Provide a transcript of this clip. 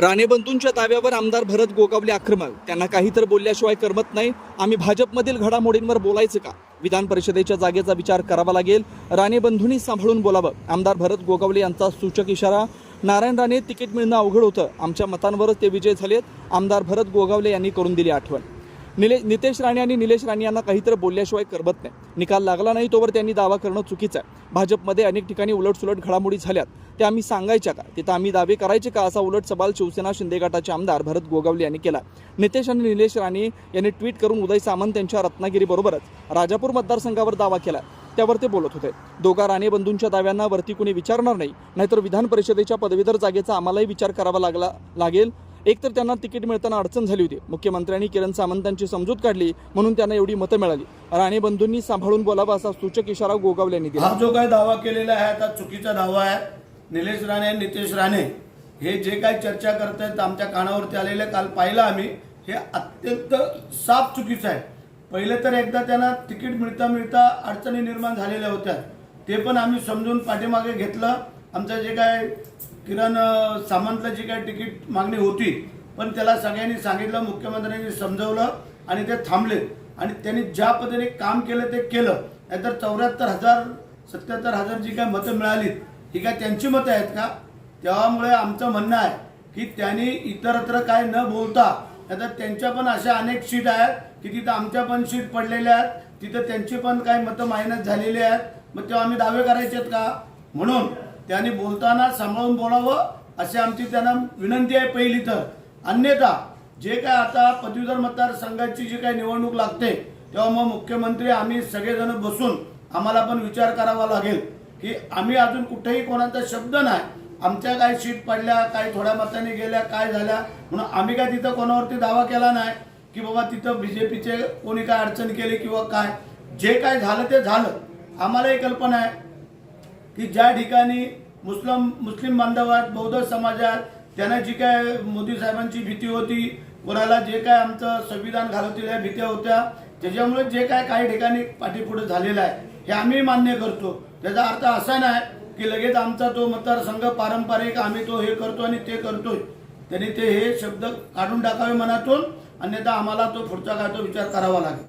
राणेबंधूंच्या दाव्यावर आमदार भरत गोगावले आक्रमक. त्यांना काही तर बोलल्याशिवाय करमत नाही. आम्ही भाजपमधील घडामोडींवर बोलायचं का? विधान परिषदेच्या जागेचा विचार करावा लागेल. राणेबंधूंनी सांभाळून बोलावं. आमदार भरत गोगावले यांचा सूचक इशारा. नारायण राणे तिकीट मिळणं अवघड होतं. आमच्या मतांवरच ते विजय झालेत. आमदार भरत गोगावले यांनी करून दिली आठवण. निले नितेश राणे आणि निलेश राणे यांना काहीतरी बोलल्याशिवाय करमत नाही. निकाल लागला नाही तोवर त्यांनी दावा करणं चुकीचं आहे. भाजपमध्ये अनेक ठिकाणी उलटसुलट घडामोडी झाल्यात. त्या आम्ही सांगायच्या का? तिथं आम्ही दावे करायचे का? असा उलट सवाल शिवसेना शिंदे गटाचे आमदार भरत गोगावले यांनी केला. नितेश आणि निलेश राणे यांनी ट्विट करून उदय सामंत यांच्या रत्नागिरीबरोबरच राजापूर मतदारसंघावर दावा केला. त्यावर ते बोलत होते. दोघा राणे बंधूंच्या दाव्यांना वरती कुणी विचारणार नाही. नाहीतर विधान परिषदेच्या पदवीधर जागेचा आम्हालाही विचार करावा लागला लागेल. एकतर त्यांना तिकीट मिळताना अडचण झाली होती. मुख्यमंत्र्यांनी किरण सामंतांची समजूत काढली म्हणून त्यांना एवढी मतं मिळाली. राणे बंधूंनी सांभाळून बोलावा असा सूचक इशारा गोगावले दिला. हा जो काय दावा केलेला आहे आता चुकीचा दावा आहे. निलेश राणे नितेश राणे हे जे काही चर्चा करतायत आमच्या कानावरती आलेले काल पाहिलं आम्ही हे अत्यंत साफ चुकीचं आहे. पहिले तर एकदा त्यांना तिकीट मिळता मिळता अडचणी निर्माण झालेल्या होत्या. ते पण आम्ही समजून पाठीमागे घेतलं. आमचं जे काय किरण सामंतला जी काय तिकीट मागणी होती पण त्याला सगळ्यांनी सांगितलं मुख्यमंत्र्यांनी समजवलं आणि ते थांबले. आणि त्यांनी ज्या पद्धतीने काम केलं ते केलं. नाहीतर चौऱ्याहत्तर हजार सत्याहत्तर हजार जी काय मतं मिळाली ही काय त्यांची मतं आहेत का? त्यामुळे आमचं म्हणणं आहे की त्यांनी इतरत्र काय न बोलता नाहीतर त्यांच्या पण अशा अनेक सीट आहेत की तिथं आमच्या पण सीट पडलेल्या आहेत तिथं त्यांची पण काही मतं मायनस झालेली आहेत. मग तेव्हा आम्ही दावे करायचे आहेत का? म्हणून त्यांनी बोलताना सांभाळून बोलावं अशी आमची त्यांना विनंती आहे पहिली तर. अन्यथा जे काय आता पदवीधर मतदारसंघाची जी काही निवडणूक लागते तेव्हा मग मुख्यमंत्री आम्ही सगळेजण बसून आम्हाला पण विचार करावा लागेल की आम्ही अजून कुठेही कोणाचा शब्द नाही. आमच्या काय सीट पडल्या काय थोड्या मताने गेल्या काय झाल्या म्हणून आम्ही काय तिथं कोणावरती दावा केला नाही की बाबा तिथं बीजेपीचे कोणी काय अडचण केली किंवा काय. जे काय झालं ते झालं. आम्हालाही कल्पना आहे की ज्या ठिकाणी मुस्लिम मुस्लिम बांधवात बौद्ध समाजात त्यांना जी काय मोदी साहेबांची भीती होती कोणाला जे काय आमचं संविधान घालवतील या भीत्या होत्या त्याच्यामुळे जे काय काही ठिकाणी पाठीपुढे झालेलं आहे हे आम्ही मान्य करतो. त्याचा अर्थ असा नाही की लगेच आमचा तो मतदारसंघ पारंपरिक आम्ही तो हे करतो आणि ते करतोय. त्यांनी ते हे शब्द काढून टाकावे मनातून अन्यथा आम्हाला तो पुढचा काय तो विचार करावा लागेल.